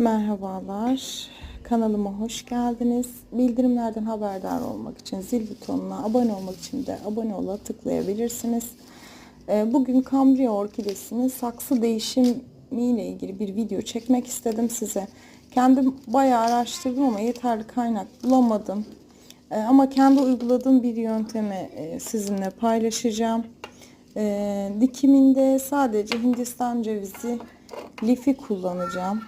Merhabalar. Kanalıma hoş geldiniz. Bildirimlerden haberdar olmak için zil butonuna, abone olmak için de abone ola tıklayabilirsiniz. Ee, Bugün Cambria orkidesinin saksı değişimiyle ilgili bir video çekmek istedim size. Kendim bayağı araştırdım ama yeterli kaynak bulamadım. Ee, Ama kendi uyguladığım bir yöntemi e, sizinle paylaşacağım. Ee, Dikiminde sadece Hindistan cevizi lifi kullanacağım.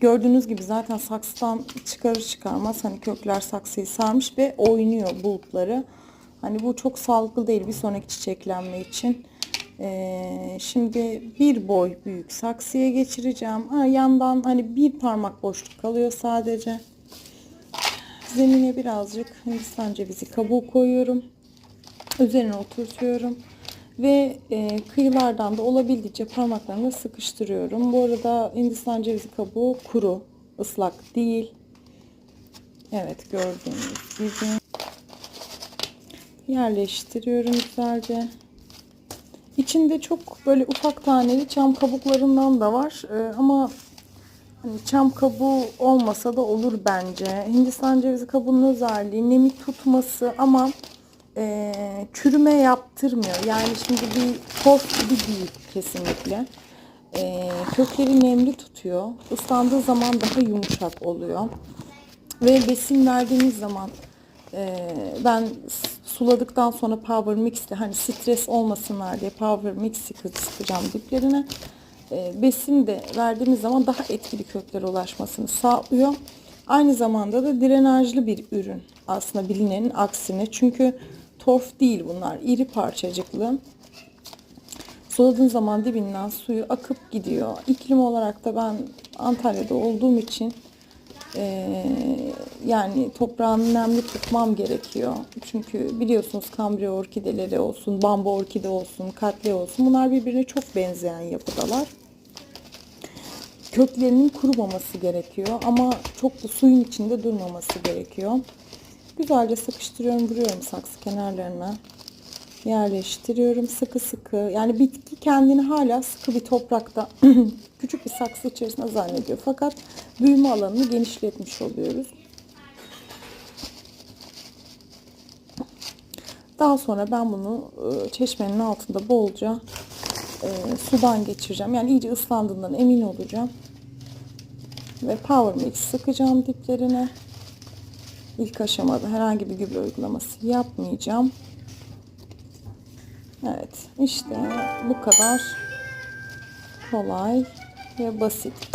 Gördüğünüz gibi zaten saksıdan çıkarır çıkarmaz hani kökler saksıyı sarmış ve oynuyor bulutları. Hani bu çok sağlıklı değil bir sonraki çiçeklenme için. Ee, şimdi bir boy büyük saksıya geçireceğim. Ha, yandan hani bir parmak boşluk kalıyor sadece. Zemine birazcık Hindistan cevizi kabuğu koyuyorum. Üzerine oturtuyorum. Ve e, kıyılardan da olabildiğince parmaklarımla sıkıştırıyorum. Bu arada Hindistan cevizi kabuğu kuru, ıslak değil. Evet gördüğünüz gibi. Yerleştiriyorum güzelce. İçinde çok böyle ufak taneli çam kabuklarından da var. E, ama hani çam kabuğu olmasa da olur bence. Hindistan cevizi kabuğunun özelliği nemi tutması ama e, çürüme yaptırmıyor. Yani şimdi bir toz gibi değil kesinlikle. E, kökleri nemli tutuyor. Islandığı zaman daha yumuşak oluyor. Ve besin verdiğimiz zaman e, ben suladıktan sonra Power Mix'te hani stres olmasınlar diye Power Mix sıkı- sıkacağım diplerine. E, besin de verdiğimiz zaman daha etkili köklere ulaşmasını sağlıyor. Aynı zamanda da drenajlı bir ürün aslında bilinenin aksine. Çünkü torf değil bunlar. iri parçacıklı. Suladığın zaman dibinden suyu akıp gidiyor. İklim olarak da ben Antalya'da olduğum için eee, yani toprağını nemli tutmam gerekiyor. Çünkü biliyorsunuz kambriya orkideleri olsun, bambu orkide olsun, katli olsun bunlar birbirine çok benzeyen yapıdalar köklerinin kurumaması gerekiyor ama çok da suyun içinde durmaması gerekiyor. Güzelce sıkıştırıyorum, vuruyorum saksı kenarlarına. Yerleştiriyorum sıkı sıkı. Yani bitki kendini hala sıkı bir toprakta küçük bir saksı içerisinde zannediyor. Fakat büyüme alanını genişletmiş oluyoruz. Daha sonra ben bunu e, çeşmenin altında bolca e, sudan geçireceğim. Yani iyice ıslandığından emin olacağım. Ve Power Mix sıkacağım diplerine. İlk aşamada herhangi bir gübre uygulaması yapmayacağım. Evet işte bu kadar kolay ve basit.